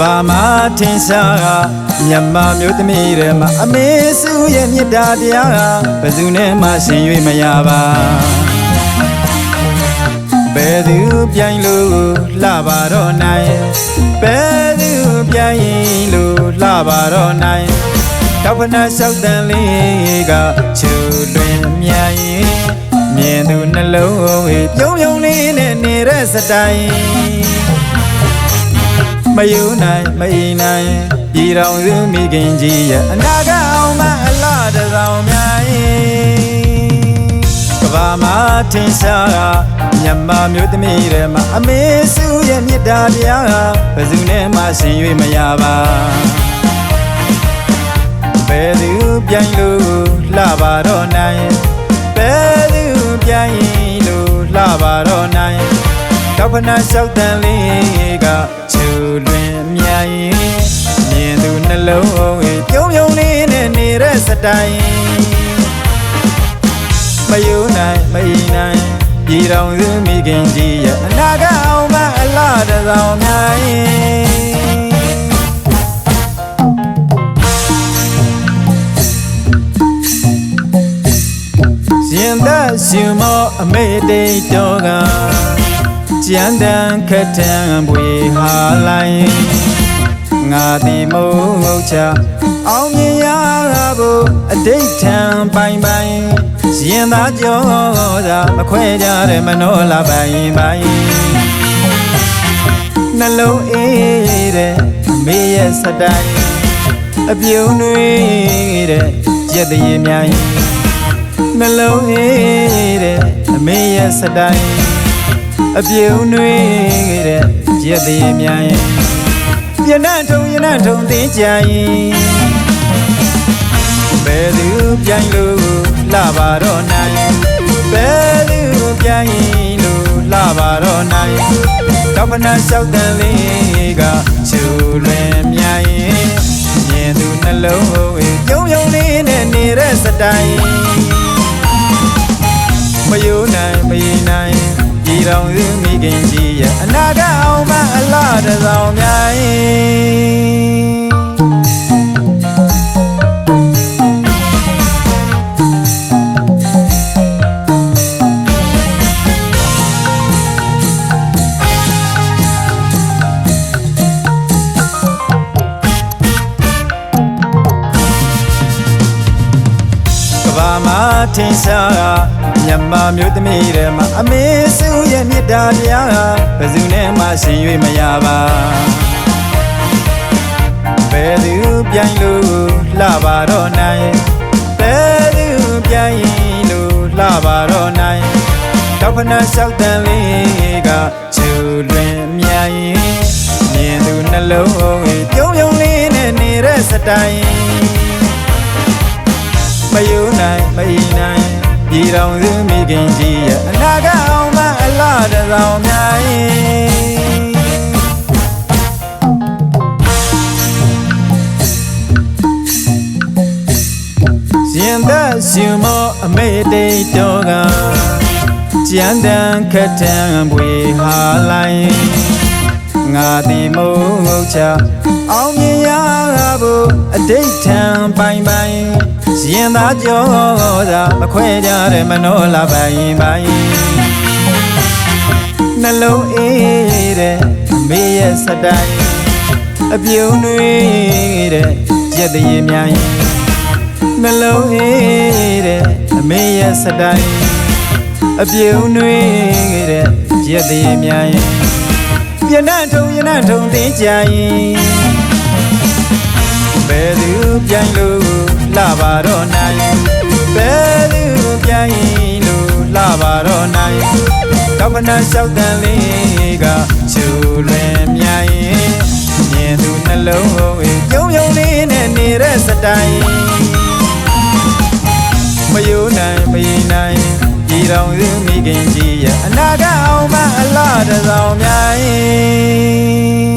ဘာမှာထင်ရှားကမြတ်မမျိုးသမီးတွေမှာအမေစုရဲ့မြတ်တာတရားကဘယ်သူနဲ့မှရှင်၍မရပါဘယ်သူပြိုင်လို့လှပါတော့နိုင်ဘယ်သူပြိုင်လို့လှပါတော့နိုင်တောက်ဖနာလျှောက်တန်လေးကချူလွင်မြရင်မြင်သူနှလုံးပြုံးပြုံးလေးနဲ့နေတဲ့စတိုင် မယူနိုင်မအီနိုင်ပြည်တော်စုမိခင်ကြီးရဲ့အနာဂတ်အောင်မအလားတစောင်းများ၏ကဘာမှာထင်ရှားကမြတ်မမျိုးသမီးတွေမှာအမေစုရဲ့မြတ်တာတရားကဘယ်သူနဲ့မှရှင်၍မရပါဘယ်သူပြိုင်လို့လှပါတော့နိုင်ဘယ်သူပြိုင်လို့လှပါတော့နိုင်တောက်ဖနာလျှောက်တန်လေး ကချူလွင်မြရင်မြင်သူနှလုံးပြုံးပြုံးလေးနဲ့နေတဲ့စတိုင်မယူနိုင်မအီနိုင်ပြည်တော်စုမိခင်ကြီးရဲ့အနာဂတ်အောင်မအလားတစောင်းများရင်ရင်သက်ရှင်မောအမေတိတ်တော်က ကြံတန်ခက်တန်ပွေဟာလိုက်ငါဒီမုတ်ချအောင်မြင်ရဖို့အတိတ်ထံပိုင်ပိုင်ရင်သာကြောသာမခွဲကြတဲ့မနောလာပိုင်ပိုင်နှလုံးအေးတဲ့အမေရဲ့စတိုင်အပြုံးတွေတဲ့ရက်တရေများနှလုံးအေးတဲ့အမေရဲ့စတိုင် အပြုံတွေတဲ့ရက်သေးများရင်ယနထုံယနထုံသိကြရင်ဘယ်သူပြိုင်လို့လှပါတော့နိုင်ဘယ်သူပြိုင်လို့လှပါတော့နိုင်တောက်ဖနာလျှောက်တန်လေးကချူလွင်များရင်မြင်သူနှလုံးပြုံးပြုံးလေးနဲ့နေတဲ့စတိုင်မယိုးနိုင်မယီနိုင်ပြည် တော်စုမိခင်ကြီးရဲ့အနာဂတ်အောင်မအလားတစောင်းများ၏က မှာထင်ရှားကမြတ်မမျိုးသမီးတွေမှာအမေစုရဲ့မြတ်တာတရားကဘယ်သူနဲ့မှရှင်၍မရပါဘယ်သူပြိုင်လို့လှပါတော့နိုင်ဘယ်သူပြိုင်လို့လှပါတော့နိုင်တောက်ဖနာလျှောက်တန်လေးကချူလွင်မြရင်မြင်သူနှလုံးပြုံးပြုံးလေးနဲ့နေတဲ့စတိုင် မယူနိုင်မအီနိုင်ပြည်တော်စုမိခင်ကြီးရဲ့အနာဂတ်အောင်မအလားတစောင်းများ၏ရင်သက်ရှင်မောအမေတိတ်တော်ကကြံတန်ခက်တန်ပွေဟာလိုက်ငါဒီမုတ်ချအောင်မြင်ရဖို့အတိတ်ထံပိုင်ပိုင် ရင်သာကြောသာမခွဲကြတဲ့မနောလာပိုင်ပိုင်နှလုံးအေးတဲ့အမေရဲ့စတိုင်အပြုံးတွေတဲ့ရက်တရေများရင်နှလုံးအေးတဲ့အမေရဲ့စတိုင်အပြုံးတွေတဲ့ရက်တရေများရင်ယနထုံယနထုံသိကြရင် ဘယ်သူပြိုင်လို့လှပါတော့နိုင်ဘယ်သူပြိုင်လို့လှပါတော့နိုင်တောက်ဖနာလျှောက်တန်လေးကချူလွင်မြရင်မြင်သူနှလုံးပြုံးပြုံးလေးနဲ့နေတဲ့စတိုင်မယိုးနိုင်မယီနိုင်ပြည်တော်စုမိခင်ကြီးရဲ့အနာဂတ်အောင်မအလားတစောင်းများ